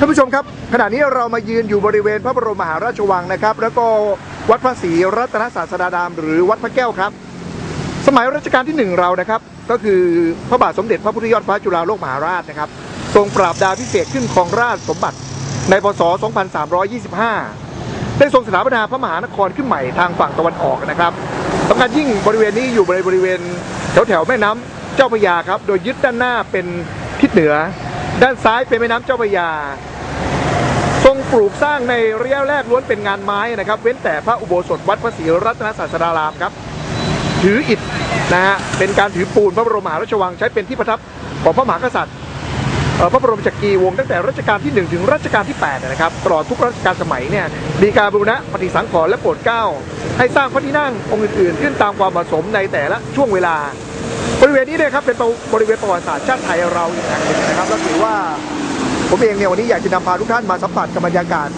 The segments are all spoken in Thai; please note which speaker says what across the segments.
Speaker 1: ท่านผู้ชมครับ ขณะนี้เรามายืนอยู่บริเวณพระบรมมหาราชวังนะครับ แล้วก็วัดพระศรีรัตนศาสดาดาม หรือวัดพระแก้วครับ สมัยรัชกาลที่หนึ่งเรานะครับ ก็คือพระบาทสมเด็จพระพุทธยอดฟ้าจุฬาโลกมหาราชนะครับ ทรงปราบดาพิเศษขึ้นครองราชสมบัติในพศ 2325 ได้ทรงสถาปนาพระมหานครขึ้นใหม่ทางฝั่งตะวันออกนะครับสำคัญยิ่งบริเวณนี้อยู่บริเวณแถวแถวแม่น้ำเจ้าพระยาครับ โดยยึดด้านหน้าเป็นทิศเหนือ ด้านซ้ายเป็นแม่น้ำเจ้าพระยา งปลูกสร้างในระยะแรกล้วนเป็นงานไม้นะครับ เว้นแต่พระอุโบสถวัดพระศรีรัตนศาสดารามครับ ถืออิฐนะฮะเป็นการถือปูนพระบรมมหาราชวังใช้เป็นที่ประทับของพระมหากษัตริย์พระบรมจักรีวงศ์ตั้งแต่รัชกาลที่ 1 ถึงรัชกาลที่8นะครับตลอดทุกรัชกาลสมัยเนี่ยมีการบูรณะปฏิสังขรณ์และโปรดเกล้า ให้สร้างพระที่นั่งองค์อื่นๆ ขึ้นตามความเหมาะสมในแต่ละช่วงเวลา บริเวณนี้เนี่ยครับเป็นบริเวณประวัติศาสตร์ชาติไทยเราอีกแห่งหนึ่งนะครับและถือว่า ผมเองเนี่ยวันนี้อยากจะนำพาทุกท่านมาสัมผัสกับบรรยากาศ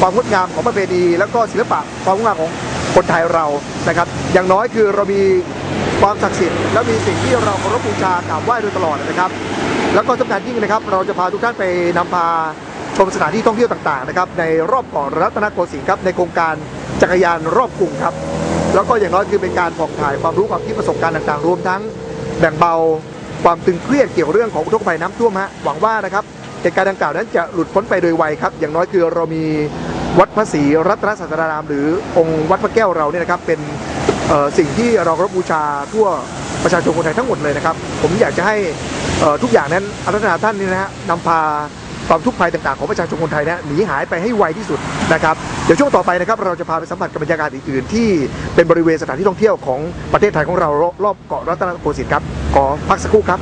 Speaker 1: ความงดงามของประเพณีแล้วก็ศิลปะความงดงามของคนไทยเรานะครับ อย่างน้อยคือเรามีความศักดิ์สิทธิ์และมีสิ่งที่เราเคารพบูชากราบไหว้โดยตลอดนะครับ แล้วก็สำคัญยิ่งนะครับ เราจะพาทุกท่านไปนำพาชมสถานที่ท่องเที่ยวต่างๆนะครับในรอบเกาะรัตนโกสินทร์ครับในโครงการจักรยานรอบกรุงครับแล้วก็อย่างน้อยคือเป็นการผ่องถ่ายความรู้ความคิดประสบการณ์ต่างๆ รวมทั้ง แบ่งเบาความตึงเครียดเกี่ยวกับเรื่องของอุทกภัยน้ำท่วมฮะหวังว่านะครับ เหตุการณ์ดังกล่าวนั้นจะหลุดพ้นไปโดยไวครับ อย่างน้อยคือเรามีวัดพระศรีรัตนศาสดาราม หรือองค์วัดพระแก้วเราเนี่ยนะครับเป็นสิ่งที่เราเคารพบูชาทั่วประชาชนคนไทยทั้งหมดเลยนะครับ ผมอยากจะให้ทุกอย่างนั้นอารัธนาท่านนี่นะฮะนำพาความทุกข์ภัยต่างๆของประชาชนคนไทยนะหนีหายไปให้ไวที่สุดนะครับเดี๋ยวช่วงต่อไปนะครับเราจะพาไปสัมผัสกับบรรยากาศอื่นๆ ที่เป็นบริเวณสถานที่ท่องเที่ยวของประเทศไทยของเรารอบเกาะรัตนโกสินทร์ครับขอพักสักครู่ครับ